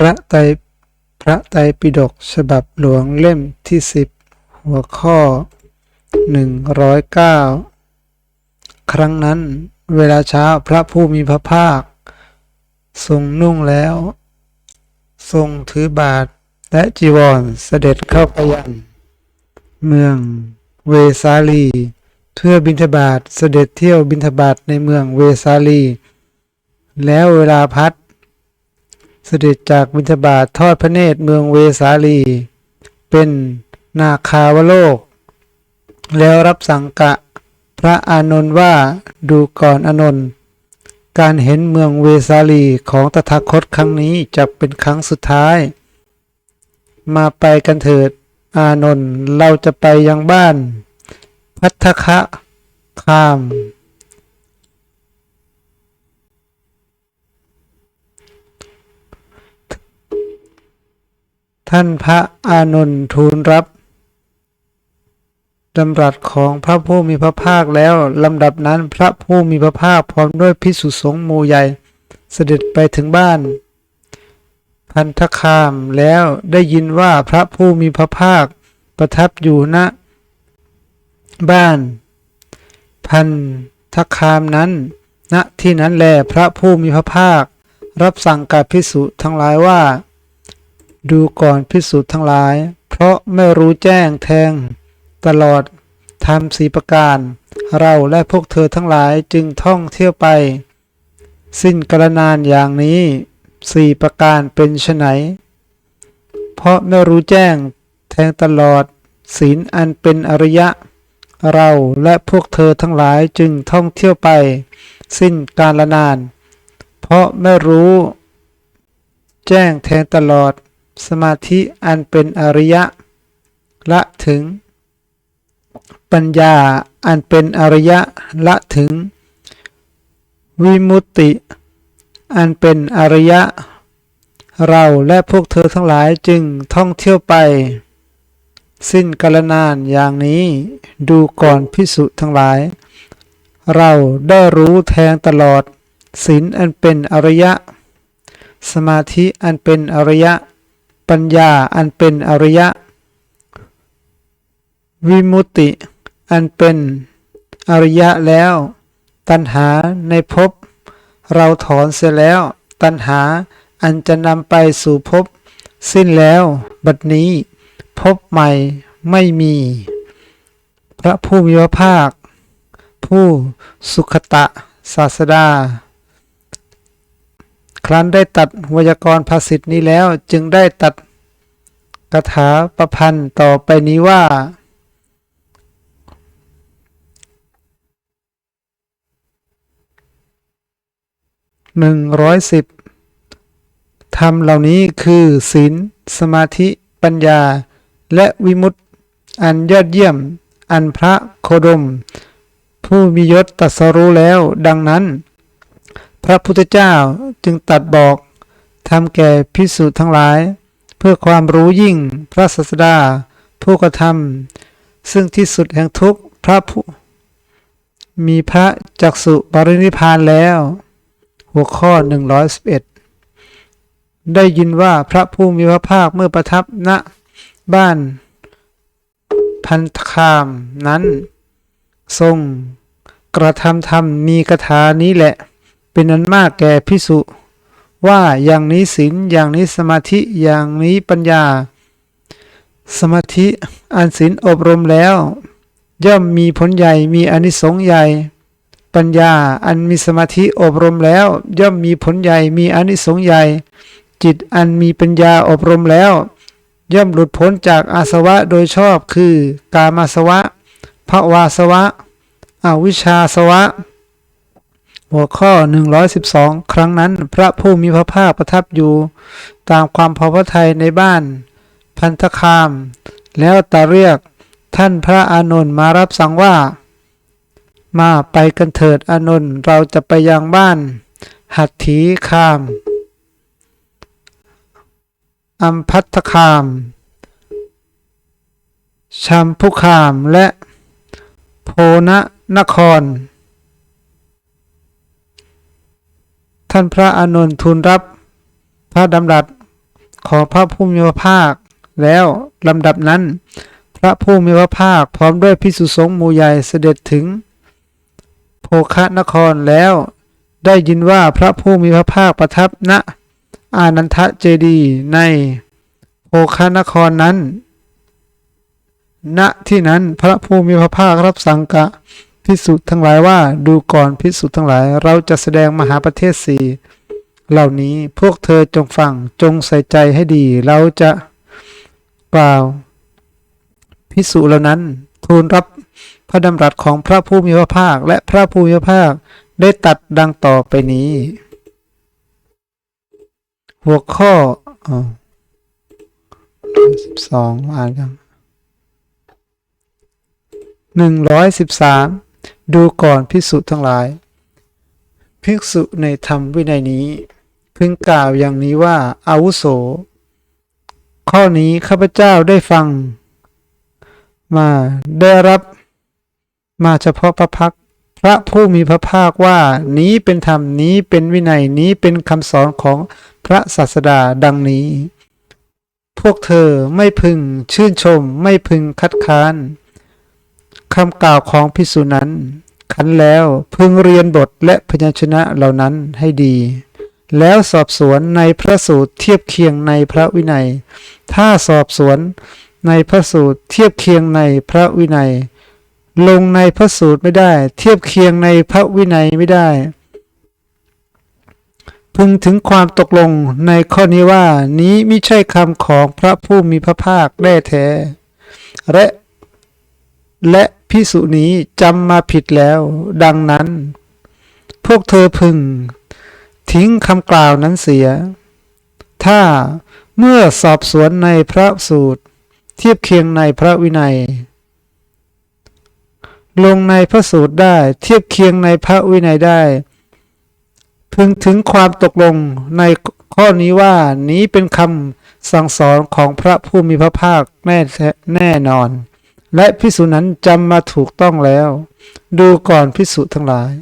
พระไตรพระไตรปิฎกฉบับหลวงเล่มที่สิบหัวข้อหนึ่งร้อยเก้าครั้งนั้น เวลาเช้าพระผู้มีพระภาค ทรงนุ่งแล้ว ทรงถือบาทและจีวรเสด็จเข้าไปยัง เมืองเวสาลี เพื่อบิณฑบาตเสด็จเที่ยวบิณฑบาตในเมืองเวสาลี แล้วเวลาพัด เสด็จจากบิณฑบาตทอดพระเนตรเมืองเวสาลี เป็นนาคาวโลก แล้วรับสั่งกะพระอานนท์ว่าดูก่อนอานนท์การเห็นเมืองเวสาลีของตถาคตครั้งนี้จะเป็นครั้งสุดท้าย มาไปกันเถิด อานนท์เราจะไปยังบ้าน พัทธคะคาม ท่านพระอานนท์ทูลรับดำรัสของพระผู้มีพระภาคแล้วลำดับนั้นพระผู้มีพระภาคพร้อมด้วยพิสุสงฆ์มูใหญ่ เสด็จไปถึงบ้าน พันธคามแล้วได้ยินว่าพระผู้มีพระภาคประทับอยู่ณบ้าน พันธคามนั้นณที่นั้นแลพระผู้มีพระภาครับสั่งกับพิสุทั้งหลายว่า ดูก่อนพิสุทั้งหลาย เพราะไม่รู้แจ้งแทง ตลอดทำสีประการ เราและพวกเธอทั้งหลายจึงท่องเที่ยวไป สิ้นกาลนานอย่างนี้สี่ประการเป็นไฉนเพราะไม่รู้แจ้งแทงตลอด ศีลอันเป็นอริยะ เราและพวกเธอทั้งหลายจึงท่องเที่ยวไป สิ้นการละนาน เพราะไม่รู้ แจ้งแทงตลอด สมาธิอันเป็นอริยะ ละถึง ปัญญาอันเป็นอริยะ ละถึง วิมุตติ อันเป็นอริยะ เราและพวกเธอทั้งหลายจึงท่องเที่ยวไป สิ้นกาลนานอย่างนี้ดูก่อนพิสุทั้งหลาย เราได้รู้แทงตลอดศีลอันเป็นอริยะ สมาธิอันเป็นอริยะ ปัญญาอันเป็นอริยะ วิมุติ อันเป็นอริยะแล้ว ตัณหาในภพเราถอนเสียแล้ว ตัณหาอันจะนำไปสู่ภพสิ้นแล้ว บัดนี้ภพใหม่ไม่มี พระผู้มีพระภาค ผู้สุขตะศาสดา ครั้นได้ตัดวยากรณ์ภาษิตนี้แล้วจึงได้ตัดคาถาประพันธ์ต่อไปนี้ว่า หนึ่งร้อยสิบธรรมเหล่านี้คือศีล สมาธิปัญญา และวิมุตติ อันยอดเยี่ยม อันพระโคดม ผู้มียศตรัสรู้แล้วดังนั้น พระพุทธเจ้าจึงตัดบอกทำแก่พิสุทั้งหลาย เพื่อความรู้ยิ่งพระศาสดา ผู้กระทำซึ่งที่สุดแห่งทุกข์พระผู้มีพระจักสุปรินิพานแล้ว หัวข้อ 111 ได้ยินว่าพระผู้มีพระภาคเมื่อประทับณบ้านพันธคามนั้น ทรงกระทำธรรมมีคาถานี้แหละ เป็นอันมากแก่พิสุว่าอย่างนี้ศีลอย่างนี้สมาธิอย่างนี้ปัญญา สมาธิอันศีลอบรมแล้ว ย่อมมีผลใหญ่มีอนิสงส์ใหญ่ ปัญญาอันมีสมาธิอบรมแล้ว ย่อมมีผลใหญ่มีอนิสงส์ใหญ่ จิตอันมีปัญญาอบรมแล้ว ย่อมหลุดพ้นจากอาสวะโดยชอบคือกามาสวะภวาสวะ อวิชชาสวะ หัวข้อ 112 ครั้งนั้นพระผู้มีพระภาคประทับอยู่ ตามความพอพระทัยในบ้าน พันธคาม แล้วตรัสเรียกท่านพระอานนท์มารับสั่งว่า มาไปกันเถิดอานนท์เราจะไปยังบ้าน หัตถีคามอัมพัทธคามชัมพุคามและโพนะนคร ท่านพระอานนท์ทูลรับพระดำรัสของพระผู้มีพระภาค แล้วลำดับนั้น พระผู้มีพระภาคพร้อมด้วยพิสุสงฆ์หมู่ใหญ่เสด็จถึง โภคนครแล้วได้ยินว่าพระผู้มีพระภาคประทับณอานันทเจดียในโภคนครนั้น ณที่นั้นพระผู้มีพระภาครับสั่งกะ พิสุทั้งหลายว่าดูก่อนพิสุทั้งหลาย เราจะแสดงมหาประเทศสี่เหล่านี้พวกเธอจงฟังจงใส่ใจให้ดี เราจะกล่าวพิสุเหล่านั้นทูลรับพระดำรัสของพระผู้มีพระภาคและพระผู้มีพระภาคได้ตัดดังต่อไปนี้ หัวข้อสิบสองอ่านกันหนึ่งร้อยสิบสาม ดูก่อนพิสุทั้งหลาย ภิกษุในธรรมวินัยนี้ พึงกล่าวอย่างนี้ว่าอาวุโส ข้อนี้ข้าพเจ้าได้ฟัง มาได้รับมาเฉพาะพระพักพระผู้มีพระภาคว่านี้เป็นธรรมนี้เป็นวินัยนี้เป็นคำสอนของพระศาสดาดังนี้ พวกเธอไม่พึงชื่นชมไม่พึงคัดค้าน คำกล่าวของพิสุนั้น ขันแล้วพึงเรียนบทและพยัญชนะเหล่านั้นให้ดี แล้วสอบสวนในพระสูตรเทียบเคียงในพระวินัย ถ้าสอบสวนในพระสูตรเทียบเคียงในพระวินัย ลงในพระสูตรไม่ได้ เทียบเคียงในพระวินัยไม่ได้ พึงถึงความตกลงในข้อนี้ว่านี้ไม่ใช่คำของพระผู้มีพระภาคแน่แท้และและ พิสุนี้จำมาผิดแล้ว ดังนั้น พวกเธอพึง ทิ้งคำกล่าวนั้นเสีย ถ้าเมื่อสอบสวนในพระสูตร เทียบเคียงในพระวินัย ลงในพระสูตรได้เทียบเคียงในพระวินัยได้ พึงถึงความตกลงในข้อนี้ว่านี้เป็นคำสั่งสอนของพระผู้มีพระภาคแน่แท้แน่นอน และพิสุนั้นจำมาถูกต้องแล้ว ดูก่อนพิสุทั้งหลาย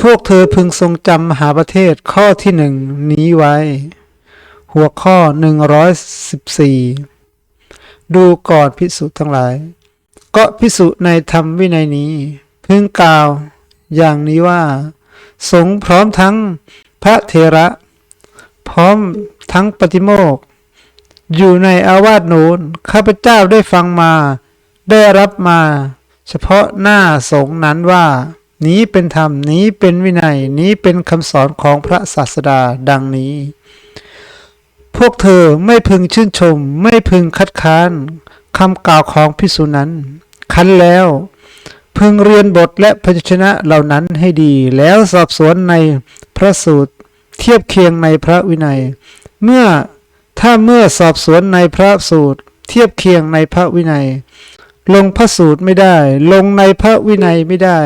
พวกเธอพึงทรงจำมหาประเทศข้อที่หนึ่งนี้ไว้ หัวข้อ114ดูก่อนพิสุทั้งหลาย ก็พิสุในธรรมวินัยนี้ พึงกล่าวอย่างนี้ว่า สงพร้อมทั้งพระเทระ พร้อมทั้งปฏิโมก อยู่ในอาวาสโน้นข้าพเจ้าได้ฟังมา ได้รับมา เฉพาะหน้าสงนั้นว่า นี้เป็นธรรมนี้เป็นวินัยนี้เป็นคำสอนของพระศาสดาดังนี้ พวกเธอไม่พึงชื่นชม ไม่พึงคัดค้านคำกล่าวของพิสุนั้น คันแล้ว พึงเรียนบทและพยัญชนะเหล่านั้นให้ดี แล้วสอบสวนในพระสูตร เทียบเคียงในพระวินัย เมื่อ ถ้าเมื่อสอบสวนในพระสูตร เทียบเคียงในพระวินัย ลงพระสูตรไม่ได้ ลงในพระวินัยไม่ได้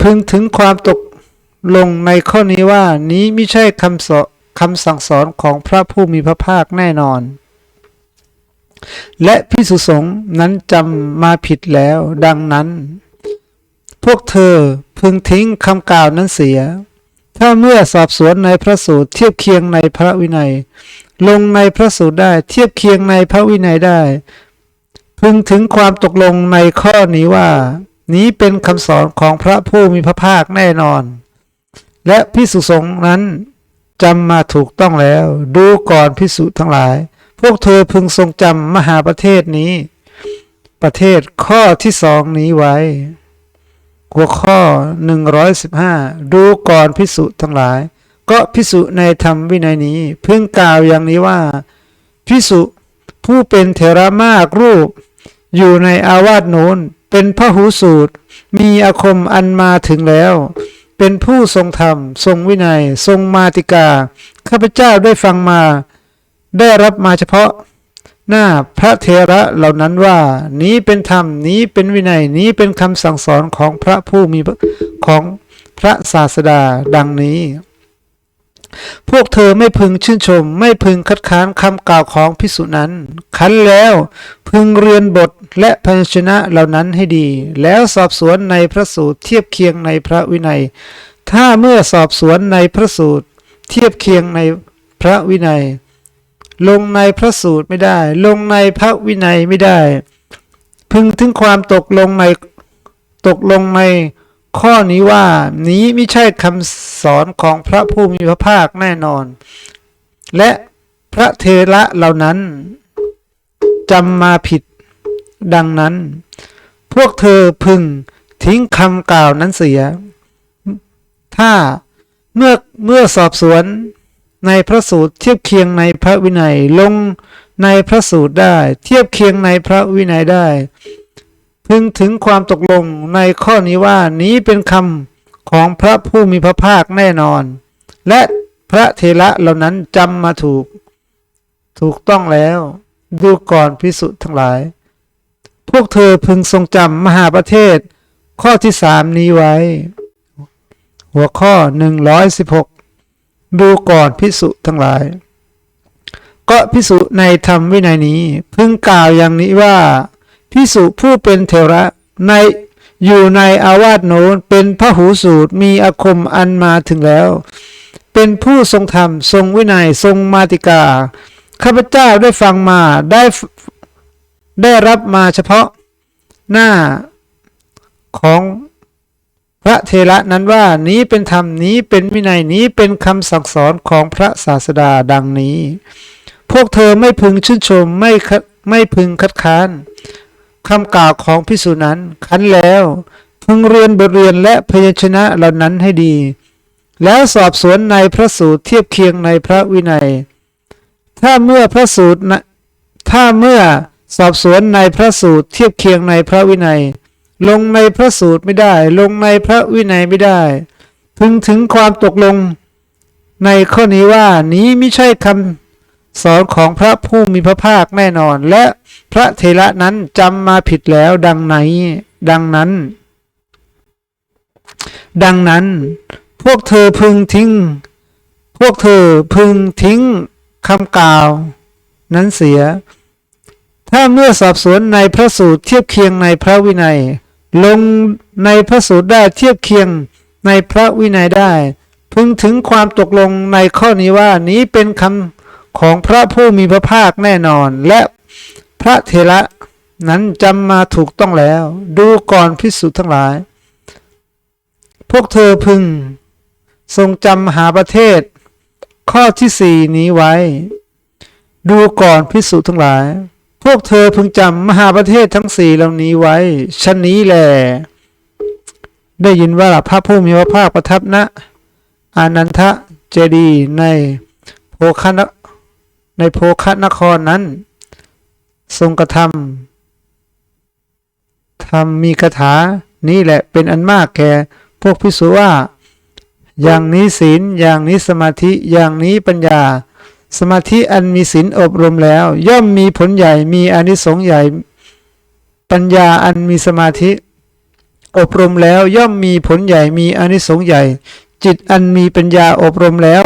พึงถึงความตกลงในข้อนี้ว่านี้ไม่ใช่คำสอนคำสั่งสอนของพระผู้มีพระภาคแน่นอน และพิสุสงฆ์นั้นจำมาผิดแล้ว ดังนั้น พวกเธอพึงทิ้งคำกล่าวนั้นเสีย ถ้าเมื่อสอบสวนในพระสูตรเทียบเคียงในพระวินัย ลงในพระสูตรได้ เทียบเคียงในพระวินัยได้ พึงถึงความตกลงในข้อนี้ว่า นี้เป็นคำสอนของพระผู้มีพระภาคแน่นอน และพิสุสงฆ์นั้นจำมาถูกต้องแล้ว ดูก่อนพิสุทั้งหลาย พวกเธอพึงทรงจำมหาประเทศนี้ ประเทศข้อที่สองนี้ไว้ หัวข้อ 115 ดูก่อนพิสุทั้งหลาย ก็พิสุในธรรมวินัยนี้ เพึงกล่าวอย่างนี้ว่า พิสุผู้เป็นเถระมากรูป อยู่ในอาวาสโน้นเป็นพระหูสูตร มีอาคมอันมาถึงแล้ว เป็นผู้ทรงธรรม ทรงวินัย ทรงมาติกา ข้าพเจ้าได้ฟังมา ได้รับมาเฉพาะ หน้าพระเทระเหล่านั้นว่า นี้เป็นธรรมนี้เป็นวินัยนี้เป็นคำสั่งสอนของพระผู้มีพระของพระศาสดาดังนี้ พวกเธอไม่พึงชื่นชม ไม่พึงคัดค้านคำกล่าวของพิสุนั้น คันแล้วพึงเรียนบทและพยัญชนะเหล่านั้นให้ดี แล้วสอบสวนในพระสูตรเทียบเคียงในพระวินัย ถ้าเมื่อสอบสวนในพระสูตร เทียบเคียงในพระวินัย ลงในพระสูตรไม่ได้ ลงในพระวินัยไม่ได้ พึงถึงความตกลงในตกลงใน ข้อนี้ว่านี้ไม่ใช่คำสอนของพระผู้มีพระภาคแน่นอน และพระเทระเหล่านั้นจำมาผิดดังนั้น พวกเธอพึงทิ้งคำกล่าวนั้นเสีย ถ้าเมื่อเมื่อสอบสวนในพระสูตรเทียบเคียงในพระวินัยลงในพระสูตรได้ เทียบเคียงในพระวินัยได้ พึงถึงความตกลงในข้อนี้ว่านี้เป็นคำของพระผู้มีพระภาคแน่นอน และพระเทระเหล่านั้นจำมาถูก ถูกต้องแล้ว ดูก่อนพิสุทั้งหลาย พวกเธอพึงทรงจำมหาประเทศ ข้อที่สามนี้ไว้ หัวข้อ 116 ดูก่อนพิสุทั้งหลายก็พิสุในธรรมวินัยนี้ พึงกล่าวอย่างนี้ว่า พิสุผู้เป็นเทระในอยู่ในอาวาสโน้นเป็นพระหูสูตรมีอาคมอันมาถึงแล้ว เป็นผู้ทรงธรรม ทรงวินัยทรงมาติกา ข้าพเจ้าได้ฟังมาได้ได้รับมาเฉพาะหน้าของพระเทระนั้นว่านี้เป็นธรรมนี้เป็นวินัยนี้เป็นคำสั่งสอนของพระศาสดาดังนี้ พวกเธอไม่พึงชื่นชมไม่ไม่พึงคัดค้าน คำกล่าวของพิสูจนั้นคันแล้วพึงเรียนบทเรียนและพยัญชนะเหล่านั้นให้ดี แล้วสอบสวนในพระสูตรเทียบเคียงในพระวินัย ถ้าเมื่อพระสูตรนะถ้าเมื่อสอบสวนในพระสูตรเทียบเคียงในพระวินัย ลงในพระสูตรไม่ได้ ลงในพระวินัยไม่ได้ พึงถึงความตกลงในข้อนี้ว่านี้ไม่ใช่คำ สอนของพระผู้มีพระภาคแน่นอน และพระเทระนั้นจำมาผิดแล้วดังไหนดังนั้น ดังนั้น พวกเธอพึงทิ้ง พวกเธอพึงทิ้งคำกล่าว นั้นเสีย ถ้าเมื่อสอบสวนในพระสูตรเทียบเคียงในพระวินัย ลงในพระสูตรได้เทียบเคียงในพระวินัยได้ พึงถึงความตกลงในข้อนี้ว่านี้เป็นคำ ของพระผู้มีพระภาคแน่นอน และพระเทระนั้นจำมาถูกต้องแล้ว ดูก่อนพิสุทั้งหลาย พวกเธอพึง ทรงจำมหาประเทศ ข้อที่สี่นี้ไว้ ดูก่อนพิสุทั้งหลาย พวกเธอพึงจำมหาประเทศทั้งสี่เหล่านี้ไว้ชั้นนี้แหลได้ยินว่าพระผู้มีพระภาคประทับณอานันทะเจดีในโพคน ในโพคนครนั้น ทรงกระทำทำมีคาถานี้แหละเป็นอันมากแก่พวกพิสุว่า อย่างนี้ศีลอย่างนี้สมาธิอย่างนี้ปัญญา สมาธิอันมีศีลอบรมแล้ว ย่อมมีผลใหญ่มีอนิสงส์ใหญ่ ปัญญาอันมีสมาธิ อบรมแล้วย่อมมีผลใหญ่มีอนิสงส์ใหญ่ จิตอันมีปัญญาอบรมแล้ว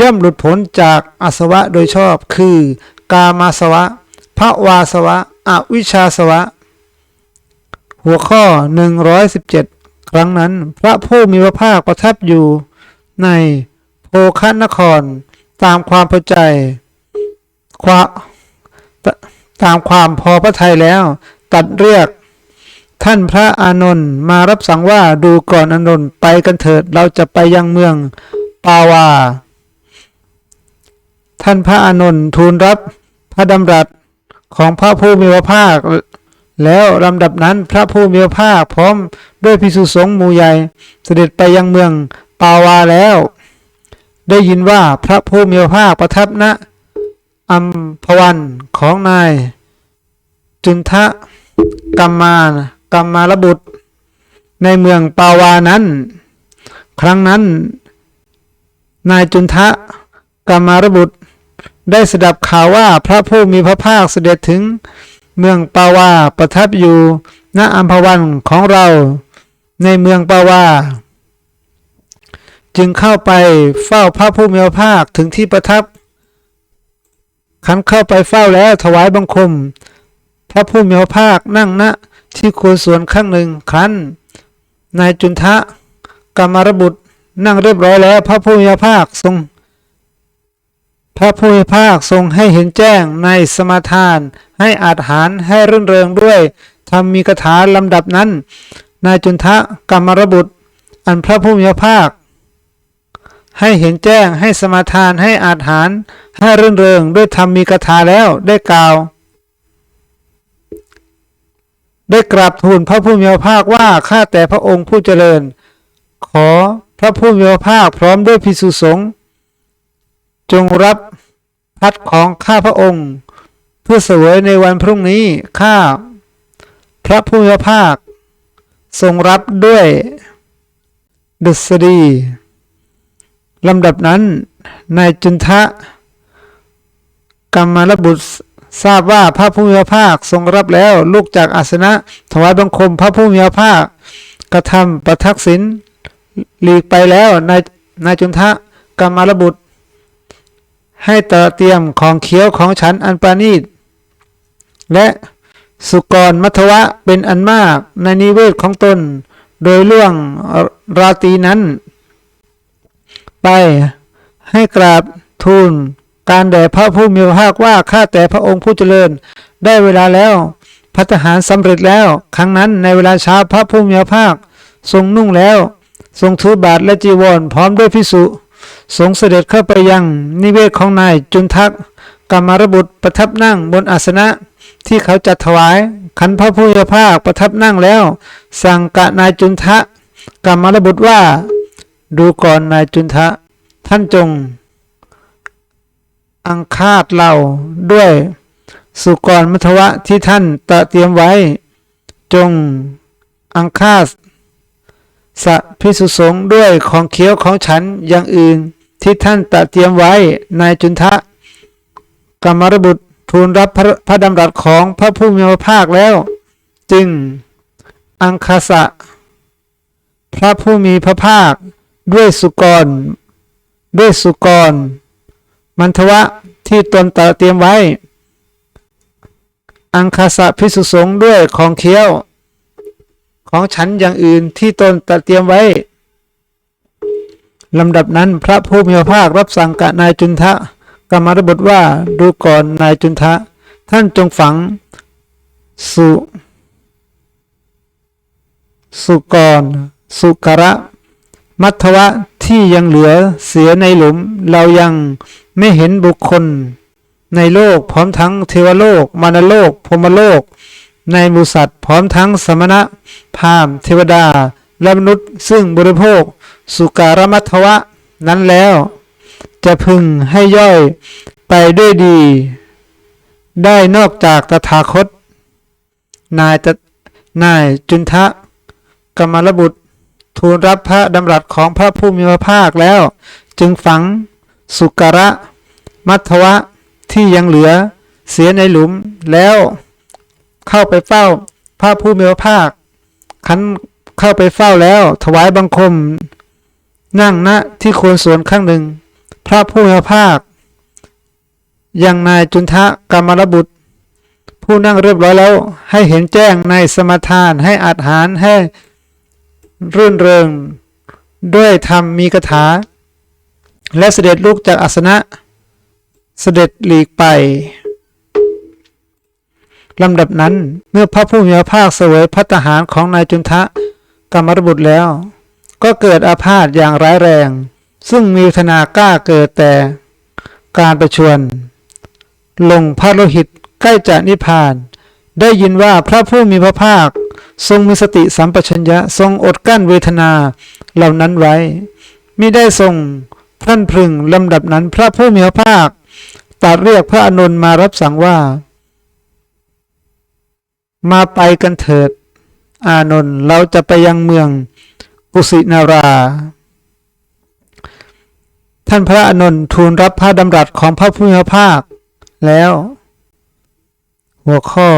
ย่อมหลุดพ้นจากอาสวะโดยชอบคือ กามาสวะภวาสวะอวิชชาสวะ หัวข้อ 117 ครั้งนั้น พระผู้มีพระภาคประทับอยู่ ในโพคันคร ตามความพอใจความตามความพอพระทัยแล้ว ตัดเรียกท่านพระอานนท์มารับสั่งว่าดูก่อนอานนท์ไปกันเถิดเราจะไปยังเมืองปาวา ท่านพระอานนท์ทูลรับพระดำรัสของพระผู้มีพระภาค แล้วลำดับนั้นพระผู้มีพระภาคพร้อมด้วยพิสุสงฆ์หมู่ใหญ่เสด็จไปยังเมืองปาวาแล้ว ได้ยินว่าพระผู้มีพระภาคประทับณอัมพวันของนาย จุนทะกัมมากัมมารบุตร ในเมืองปาวานั้น ครั้งนั้น นายจุนทะกัมมารบุตร ได้สดับข่าวว่าพระผู้มีพระภาคเสด็จถึง เมืองปาวาประทับอยู่ณอัมพวันของเรา ในเมืองปาวาจึงเข้าไปเฝ้าพระผู้มีพระภาคถึงที่ประทับขันเข้าไปเฝ้าแล้วถวายบังคม พระผู้มีพระภาคนั่งณที่โคนสวนข้างหนึ่งครั้นนายจุนทะกามารบุตรนั่งเรียบร้อยแล้ว พระผู้มีพระภาคทรง พระผู้มีพระภาคทรงให้เห็นแจ้งในสมาทาน ให้อาหารให้รื่นเริงด้วยทำมีคาถาลำดับนั้น นายจุนทะกรรมรบุตร อันพระผู้มีพระภาค ให้เห็นแจ้งให้สมาทานให้อาหาร ให้รื่นเริงด้วยธรรมมีคาถาแล้วได้กล่าว ได้กราบทูลพระผู้มีพระภาคว่าข้าแต่พระองค์ผู้เจริญ ขอพระผู้มีพระภาคพร้อมด้วยพิสุสงฆ์ จงรับพัดของข้าพระองค์ เพื่อเสวยในวันพรุ่งนี้ข้าพระผู้มีพระภาค ทรงรับด้วยดุษฎีลำดับนั้นนายจุนทะกรรมารบุตรทราบว่าพระผู้มีพระภาคทรงรับแล้วลุกจากอาสนะ ถวายบังคมพระผู้มีพระภาค กระทำประทักษิณหลีกไปแล้วนายนายจุนทะกรรมารบุตร ให้เตอเตรียมของเคี้ยวของฉันอันปราณีต และสุกรมัทวะเป็นอันมากในนิเวศของตน โดยล่วงราตีนั้น ไปให้กราบทูลการแด่พระผู้มีพระภาคว่าข้าแต่พระองค์ผู้เจริญได้เวลาแล้วพัฒหารสำเร็จแล้ว ครั้งนั้นในเวลาเช้าพระผู้มีพระภาค ทรงนุ่งแล้ว ทรงถือบาทและจีวรพร้อมด้วยพิสุ ทรงเสด็จเข้าไปยังนิเวศของนายจุนทักกรรมารบุตรประทับนั่งบนอาสนะที่เขาจัดถวาย ขันพระผู้มีพระภาคประทับนั่งแล้ว สั่งกะนายจุนทะกรรมารบุตรว่า ดูก่อนนายจุนทะ ท่านจง อังคาดเราด้วย สุกรมัทวะที่ท่านตะเตรียมไว้ จงอังคาด สะพิสุสงด้วยของเคี้ยวของฉันอย่างอื่น ที่ท่านตะเตรียมไว้นายจุนทะกรรมรบุตรทูลรับพระพระดำรัสของพระผู้มีพระภาคแล้ว จึงอังคาสะ พระผู้มีพระภาค ด้วยสุกร ด้วยสุกร มันทวะที่ตนตะเตรียมไว้ อังคาสะพิสุสงด้วยของเคี้ยว ของฉันอย่างอื่นที่ตนตเตรียมไว้ลำดับนั้นพระผู้มีพระภาครับสั่งกับนายจุนทะกรรมารบทว่าดูก่อนนายจุนทะ ท่านจงฝัง สุสุกร สุกระ มัทวะที่ยังเหลือเสียในหลุม เรายังไม่เห็นบุคคล ในโลกพร้อมทั้งเทวโลกมานโลกพรมโลก ในมูสัตว์พร้อมทั้งสมณะพราหมณ์เทวดา และมนุษย์ซึ่งบริโภค สุการมัทวะนั้นแล้ว จะพึงให้ย่อยไปด้วยดี ได้นอกจากตถาคต นายตะนายจุนทะกรรมรบุตร ทูลรับพระดำรัสของพระผู้มีพระภาคแล้ว จึงฝังสุการะมัทวะที่ยังเหลือเสียในหลุมแล้ว เข้าไปเฝ้าพระผู้มีพระภาคขันเข้าไปเฝ้าแล้ว ถวายบังคม นั่งณที่โคนสวนข้างหนึ่ง พระผู้มีพระภาคยังนายจุนทะกรรมรบุตร ผู้นั่งเรียบร้อยแล้ว ให้เห็นแจ้งในสมทานให้อาหารให้รื่นเริง ด้วยธรรมมีคาถา และเสด็จลุกจากอาสนะ เสด็จหลีกไป ลำดับนั้น เมื่อพระผู้มีพระภาคเสวยพัตหารของนายจุนทะกรรมรบุตรแล้ว ก็เกิดอาพาธอย่างร้ายแรง ซึ่งมีธนากล้าเกิดแต่การประชวน ลงพระโลหิตใกล้จะนิพพาน ได้ยินว่าพระผู้มีพระภาค ทรงมีสติสัมปชัญญะทรงอดกั้นเวทนาเหล่านั้นไว้ไม่ได้ทรงพรั่นพรึงลำดับนั้นพระผู้มีพระภาคตรัสเรียกพระอานนมารับสั่งว่า มาไปกันเถิด อานนท์เราจะไปยังเมืองกุสินารา ท่านพระอานนท์ทูลรับพระดำรัสของพระผู้มีพระภาค แล้ว หัวข้อ